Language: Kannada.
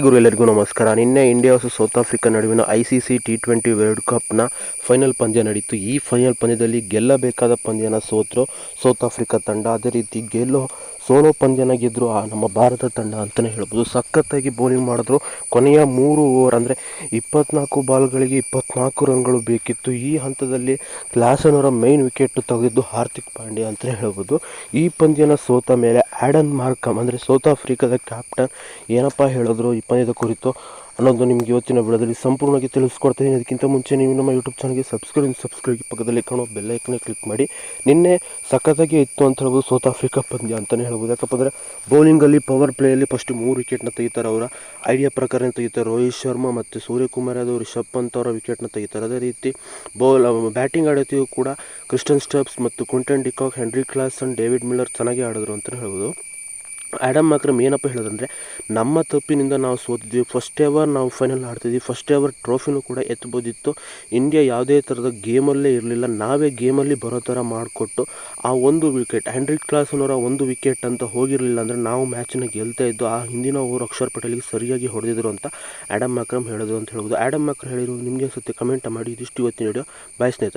ಗುರು ಎಲ್ಲರಿಗೂ ನಮಸ್ಕಾರ. ನಿನ್ನೆ ಇಂಡಿಯಾ ವರ್ಸಸ್ ಸೌತ್ ಆಫ್ರಿಕಾ ನಡುವಿನ I C C T twenty World ಕಪ್ನ final ಪಂದ್ಯ ನಡೀತು. ಈ ಫೈನಲ್ ಪಂದ್ಯದಲ್ಲಿ ಗೆಲ್ಲಬೇಕಾದ ಪಂದ್ಯನ ಸೋತರು ಸೌತ್ ಆಫ್ರಿಕಾ ತಂಡ. ಅದೇ ರೀತಿ ಗೆಲ್ಲೋ, ಸೋಲೋ ಪಂದ್ಯನ ಗೆದ್ದರು ಆ ನಮ್ಮ ಭಾರತ ತಂಡ ಅಂತಲೇ ಹೇಳ್ಬೋದು. ಸಖತ್ತಾಗಿ ಬೌಲಿಂಗ್ ಮಾಡಿದ್ರು. ಕೊನೆಯ ಮೂರು ಓವರ್ ಅಂದರೆ ಇಪ್ಪತ್ನಾಲ್ಕು ಬಾಲ್ಗಳಿಗೆ ಇಪ್ಪತ್ನಾಲ್ಕು ರನ್ಗಳು ಬೇಕಿತ್ತು. ಈ ಹಂತದಲ್ಲಿ ಕ್ಲಾಸನ್ ಅವರ ಮೈನ್ ವಿಕೆಟ್ ತೆಗೆದಿದ್ದು ಹಾರ್ದಿಕ್ ಪಾಂಡ್ಯ ಅಂತಲೇ ಹೇಳ್ಬೋದು. ಈ ಪಂದ್ಯನ ಸೋತ ಮೇಲೆ ಆ್ಯಡನ್ ಮಾರ್ಕಮ್ ಅಂದರೆ ಸೌತ್ ಆಫ್ರಿಕಾದ ಕ್ಯಾಪ್ಟನ್ ಏನಪ್ಪ ಹೇಳಿದ್ರು? ಪಂದ್ಯದ ಕುರಿತು ಅನ್ನೋದು ನಿಮಗೆ ಇವತ್ತಿನ ವಿಡಿಯೋದಲ್ಲಿ ಸಂಪೂರ್ಣವಾಗಿ ತಿಳಿಸ್ಕೊಡ್ತೀನಿ ಅದಕ್ಕಿಂತ ಮುಂಚೆ ನೀವು ನಮ್ಮ ಯೂಟ್ಯೂಬ್ ಚಾನಲ್ಗೆ ಸಬ್ಸ್ಕ್ರೈಬ್ ಸಬ್ಸ್ಕ್ರೈಬ್ ಪಕ್ಕದಲ್ಲಿ ಕಾಣೋ ಬೆಲ್ಲೈಕನ್ನ ಕ್ಲಿಕ್ ಮಾಡಿ. ನಿನ್ನೆ ಸಖತ್ತಾಗಿ ಇತ್ತು ಅಂತ ಹೇಳ್ಬೋದು ಸೌತ್ ಆಫ್ರಿಕಾ ಪಂದ್ಯ ಅಂತಲೇ ಹೇಳ್ಬೋದು. ಯಾಕಪ್ಪ ಅಂದರೆ ಬೌಲಿಂಗಲ್ಲಿ ಪವರ್ ಪ್ಲೇಯಲ್ಲಿ ಫಸ್ಟ್ ಮೂರು ವಿಕೆಟ್ನ ತೆಗಿತಾರೆ ಅವರ. ಐಡಿಯಾ ಪ್ರಕಾರ ತೆಗಿತಾರೆ ರೋಹಿತ್ ಶರ್ಮಾ ಮತ್ತು ಸೂರ್ಯಕುಮಾರ್ ಯಾದವ್, ರಿಷಬ್ ಪಂತ್ ಅವರ ವಿಕೆಟ್ನ ತೆಗಿತಾರೆ. ಅದೇ ರೀತಿ ಬೌಲ್ ಬ್ಯಾಟಿಂಗ್ ಆಡೋತಿಯೂ ಕೂಡ ಕ್ರಿಸ್ಟನ್ ಸ್ಟಬ್ಸ್ ಮತ್ತು Quinton de Kock Heinrich Klaasen David Miller ಚೆನ್ನಾಗಿ ಆಡಿದ್ರು ಅಂತಲೇ ಹೇಳ್ಬೋದು. ಆ್ಯಡಮ್ ಮಾಕ್ರಮ್ ಏನಪ್ಪ ಹೇಳೋದಂದರೆ, ನಮ್ಮ ತಪ್ಪಿನಿಂದ ನಾವು ಸೋತಿದ್ವಿ ಫಸ್ಟ್ ಎವರ್ ನಾವು ಫೈನಲ್ ಆಡ್ತಿದ್ವಿ ಫಸ್ಟ್ ಎವರ್ ಟ್ರೋಫಿನೂ ಕೂಡ ಎತ್ಬೋದಿತ್ತು. ಇಂಡಿಯಾ ಯಾವುದೇ ಥರದ ಗೇಮಲ್ಲೇ ಇರಲಿಲ್ಲ, ನಾವೇ ಗೇಮಲ್ಲಿ ಬರೋ ಥರ ಮಾಡಿಕೊಟ್ಟು ಆ ಒಂದು ವಿಕೆಟ್ ಹ್ಯಾಂಡ್ರೆಡ್ ಕ್ಲಾಸ್ನವರ ಒಂದು ವಿಕೆಟ್ ಅಂತ ಹೋಗಿರಲಿಲ್ಲ ಅಂದರೆ ನಾವು ಮ್ಯಾಚನ್ನ ಗೆಲ್ತಾ ಇದ್ದು, ಆ ಹಿಂದಿನ ಓವರ್ ಅಕ್ಷರ್ ಪಟೇಲಿಗೆ ಸರಿಯಾಗಿ ಹೊಡೆದಿದ್ರು ಅಂತ ಆ್ಯಡಮ್ ಮಾಕ್ರಮ್ ಹೇಳೋದು ಅಂತ ಹೇಳ್ಬೋದು. ಆ್ಯಡಮ್ ಮಾಕ್ರಮ್ ಹೇಳಿದ್ರು ನಿಮಗೆ ಸತ್ಯ ಕಮೆಂಟ್ ಮಾಡಿ, ಇದಿಷ್ಟು ಇವತ್ತಿನ ವಿಡಿಯೋ ಬಾಯ್ ಸ್ನೇಹಿತರೆ.